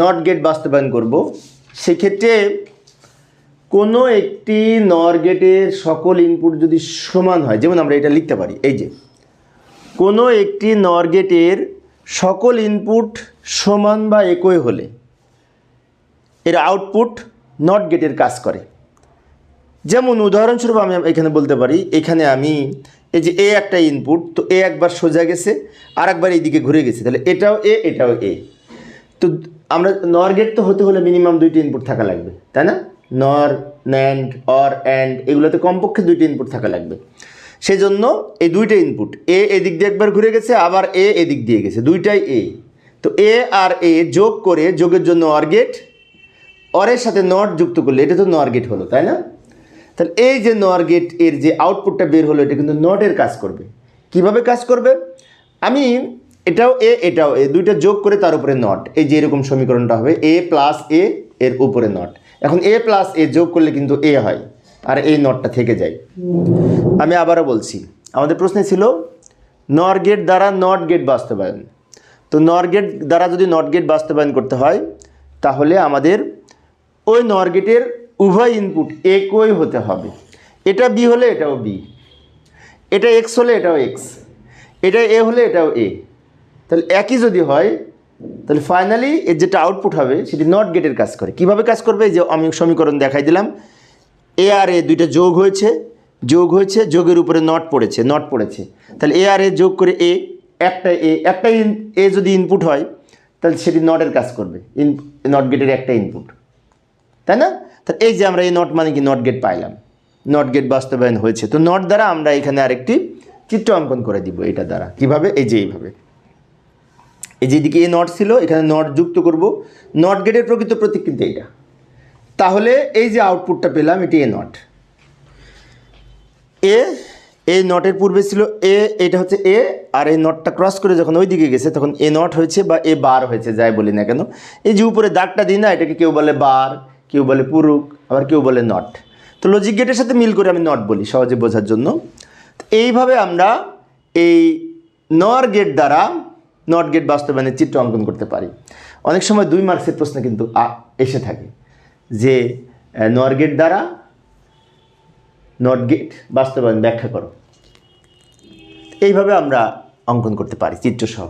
Not get বাস্তবায়ন করব। সেক্ষেত্রে কোনো একটি নর গেটের সকল ইনপুট যদি সমান হয়, যেমন আমরা এটা লিখতে পারি, এই যে, কোনো একটি নর গেটের সকল ইনপুট সমান বা একই হলে এর আউটপুট নট গেটের কাজ করে। যেমন উদাহরণস্বরূপ আমি এখানে বলতে পারি, এখানে আমি এই যে এ একটা ইনপুট তো এ একবার সোজা গেছে আর একবার এইদিকে ঘুরে গেছে, তাহলে এটাও এ এটাও এ তো আমরা নর গেট তো হতে হলে মিনিমাম দুইটি ইনপুট থাকা লাগবে, তাই না? নর ন্যান্ড অর অ্যান্ড এগুলোতে কমপক্ষে দুইটি ইনপুট থাকা লাগবে। সেই জন্য এই দুইটা ইনপুট এ এদিক দিয়ে একবার ঘুরে গেছে, আবার এ এদিক দিয়ে গেছে, দুইটাই এ। তো এ আর এ যোগ করে যোগের জন্য অর গেট অরের সাথে নট যুক্ত করলে এটা তো নর গেট হলো, তাই না? তাহলে এই যে নর গেটের যে আউটপুটটা বের হলো, এটা কিন্তু নটের কাজ করবে। কীভাবে কাজ করবে? আমি এটাও এ এটাও এ, দুইটা যোগ করে তার উপরে নট। এই যে এরকম সমীকরণটা হবে, এ প্লাস এ, এর উপরে নট। এখন এ প্লাস এ যোগ করলে কিন্তু এ হয়, আর এই নটটা থেকে যায়। আমি আবারও বলছি, আমাদের প্রশ্নে ছিল, নর গেট দ্বারা নট গেট বাস্তবায়ন। তো নর গেট দ্বারা যদি নট গেট বাস্তবায়ন করতে হয়, তাহলে আমাদের ওই নর গেটের উভয় ইনপুট একই হতে হবে। এটা বি হলে এটাও বি এটা এক্স হলে এটাও এক্স এটা এ হলে এটাও এ তাহলে একই যদি হয়, তাহলে ফাইনালি এর যেটা আউটপুট হবে, সেটি নট গেটের কাজ করে। কীভাবে কাজ করবে? যে আমি সমীকরণ দেখাই দিলাম। এ আর এ দুইটা যোগ হয়েছে যোগ হয়েছে, যোগের উপরে নট পড়েছে নট পড়েছে। তাহলে এ আর এ যোগ করে এ একটা এ একটা এ যদি ইনপুট হয়, তাহলে সেটি নটের কাজ করবে। ইন নট গেটের একটা ইনপুট তাই না? তাহলে এই যে আমরা এই নট মানে কি? নট গেট পাইলাম। নট গেট বাস্তবায়ন হয়েছে। তো নট দ্বারা আমরা এখানে আরেকটি চিত্র অঙ্কন করে দিব, এটা দ্বারা। কীভাবে? এই যে এইভাবে। এই যেদিকে এ নট ছিল, এখানে নট যুক্ত করব। নট গেটের প্রকৃত প্রতীক কিন্তু এইটা। তাহলে এই যে আউটপুটটা পেলাম, এটি এ নট। এ, এই নটের পূর্বে ছিল এ, এটা হচ্ছে এ, আর এই নটটা ক্রস করে যখন ওই দিকে গেছে, তখন এ নট হয়েছে বা এ বার হয়েছে, যাই বলি না কেন। এই যে উপরে দাগটা দিই না, এটাকে কেউ বলে বার, কেউ বলে পুরুক, আবার কেউ বলে নট। তো লজিক গেটের সাথে মিল করে আমি নট বলি সহজে বোঝার জন্য। এইভাবে আমরা এই নর গেট দ্বারা নট গেট বাস্তবায়নের চিত্র অঙ্কন করতে পারি। অনেক সময় দুই মার্কসের প্রশ্ন কিন্তু এসে থাকে। যে নর গেট দ্বারা নট গেট বাস্তবায়ন ব্যাখ্যা করো। এইভাবে আমরা অঙ্কন করতে পারি, চিত্রসহ।